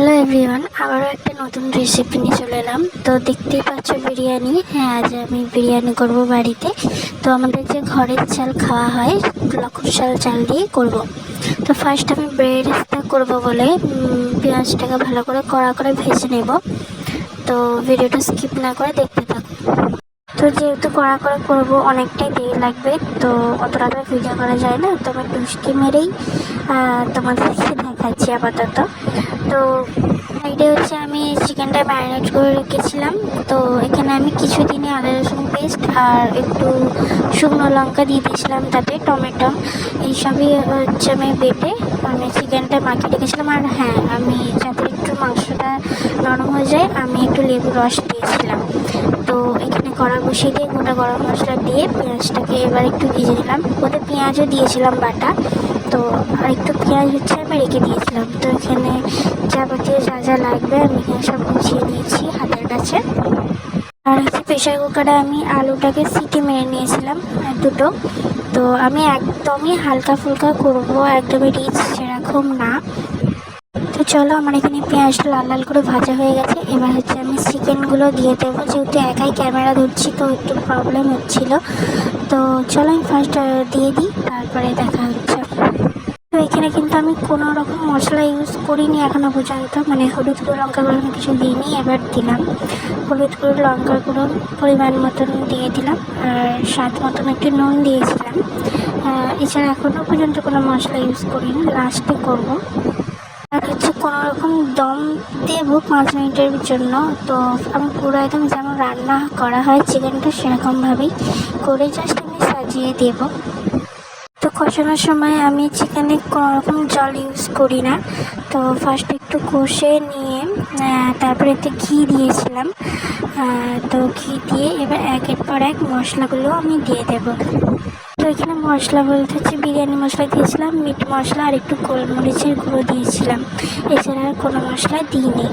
Hello everyone আবারও একটা নতুন রেসিপি নিয়ে চলে এলাম। তো দেখতেই পাচ্ছ বিরিয়ানি। হ্যাঁ আজ আমি বিরিয়ানি করব বাড়িতে। তো আমাদের যে ঘরের চাল খাওয়া হয় লক্ষণ চাল চাল দিয়ে করব। তো ফার্স্ট আমি ব্রেডটা করব বলে পেঁয়াজটাকে ভালো করে কড়া করে ভেজে নেব। তো ভিডিওটা স্কিপ না করে দেখতে থাকুন তো যেহেতু কড়া করে করব, অনেকটাই দেরি লাগবে, তো অতটা তো ভিডিও করা যায় না, তো আমি টুসকি মেরেই তোমাদেরকে দেখাচ্ছি আপাতত। তো সাইডে হচ্ছে আমি চিকেনটা ম্যারিনেট করে রেখেছিলাম, তো এখানে আমি কিছু দিনে আদা, রসুন পেস্ট আর একটু শুকনো লঙ্কা দিয়ে দিয়েছিলাম তাতে, টমেটো, এইসবই হচ্ছে আমি বেটে আমি চিকেনটা মাখিয়ে রেখেছিলাম। আর হ্যাঁ আমি যাতে একটু মাংসটা নরম হয়ে যায়, আমি একটু লেবু রস দিয়েছিলাম। তো এখানে কড়া বসিয়ে দিয়ে গোটা গরম মশলা দিয়ে পেঁয়াজটাকে এবার একটু ভেজে নিলাম। ওতে পেঁয়াজও দিয়েছিলাম বাটা। তো আর একটু পেঁয়াজ হচ্ছে আমি রেখে দিয়েছিলাম। তো এখানে যাবতীয় যা যা লাগবে আমি এখানে সব গুছিয়ে নিয়েছি হাতের কাছে। আর হচ্ছে প্রেশার কুকারে আমি আলুটাকে সিটি মেরে নিয়েছিলাম দুটো। তো আমি একদমই হালকা ফুলকা করব, একদমই রিচ সেরকম না। চলো, আমার এখানে পেঁয়াজটা লাল লাল করে ভাজা হয়ে গেছে। এবার হচ্ছে আমি চিকেনগুলো দিয়ে দেবো। যেহেতু একাই ক্যামেরা ধরছি, তো একটু প্রবলেম হচ্ছিল। তো চলো, আমি ফার্স্ট দিয়ে দিই, তারপরে দেখা হচ্ছে। তো এখানে কিন্তু আমি কোনো রকম মশলা ইউজ করিনি এখনও পর্যন্ত। মানে হলুদ গুঁড়ো, লঙ্কা গুঁড়ো আমি কিছু দিইনি, এবার দিলাম। হলুদ গুঁড়ো, লঙ্কা গুঁড়ো পরিমাণ মতন দিয়ে দিলাম। আর স্বাদ মতন একটু নুন দিয়েছিলাম। এছাড়া এখনও পর্যন্ত কোনো মশলা ইউজ করিনি। লাস্টে করব। কোনো রকম দম দেবো পাঁচ মিনিটের জন্য। তো আমি পুরো একদম যেমন রান্না করা হয়, চিকেনটা সেরকমভাবেই করে জাস্ট আমি সাজিয়ে দেবো। তো কষানোর সময় আমি চিকেনে কোনো রকম জল ইউজ করি না। তো ফার্স্ট একটু কষে নিয়ে তারপরে একটু ঘি দিয়েছিলাম। তো ঘি দিয়ে এবার একের পর এক মশলাগুলো আমি দিয়ে দেবো। এখানে মশলা বলতে হচ্ছে বিরিয়ানি মশলা দিয়েছিলাম, মিট মশলা আর একটু গোলমরিচের গুঁড়ো দিয়েছিলাম। এছাড়া আর কোনো মশলা দিইনি।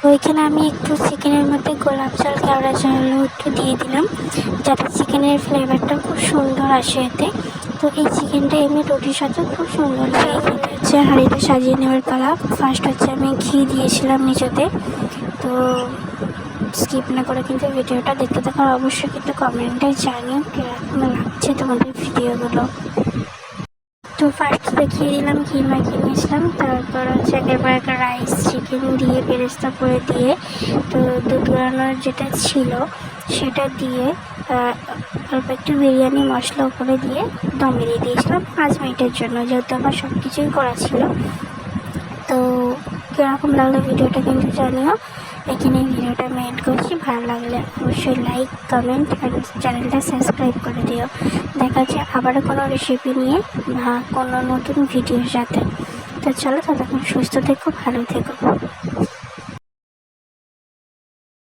তো এখানে আমি একটু চিকেনের মধ্যে গোলাপ জল, কেওড়া জলও একটু দিয়ে দিলাম, যাতে চিকেনের ফ্লেভারটা খুব সুন্দর আসে এতে। তো এই চিকেনটা এমনি রুটির সাথে খুব সুন্দর লাগে হচ্ছে হাঁড়িটা সাজিয়ে নেওয়ার পালা। ফার্স্ট হচ্ছে আমি ঘি দিয়েছিলাম নিচেতে তো স্কিপ না করে কিন্তু ভিডিওটা দেখতে থাকো। আর অবশ্যই কিন্তু কমেন্টে জানিও কীরকম লাগছে তোমাদের ভিডিওগুলো। তো ফার্স্ট দেখিয়ে দিলাম ঘি মাখিয়ে নিয়েছিলাম তারপর হচ্ছে একের একটা রাইস চিকেন দিয়ে বেরেস্তা করে দিয়ে, তো দুধ যেটা ছিল সেটা দিয়ে অল্প একটু বিরিয়ানি মশলা উপরে দিয়ে দমে দিয়ে দিয়েছিলাম পাঁচ মিনিটের জন্য, যেহেতু আমার সব কিছুই করা ছিল। তো কীরকম লাগল ভিডিওটা কিন্তু জানিও। এখানে ভিডিওটা আমি করছি। ভালো লাগলে অবশ্যই লাইক কমেন্ট আর চ্যানেলটা সাবস্ক্রাইব করে দিও। দেখা হচ্ছে আবারও কোনো রেসিপি নিয়ে বা কোনো নতুন ভিডিওর সাথে। তো চলো ততক্ষণ সুস্থ থেকো, ভালো থেকো।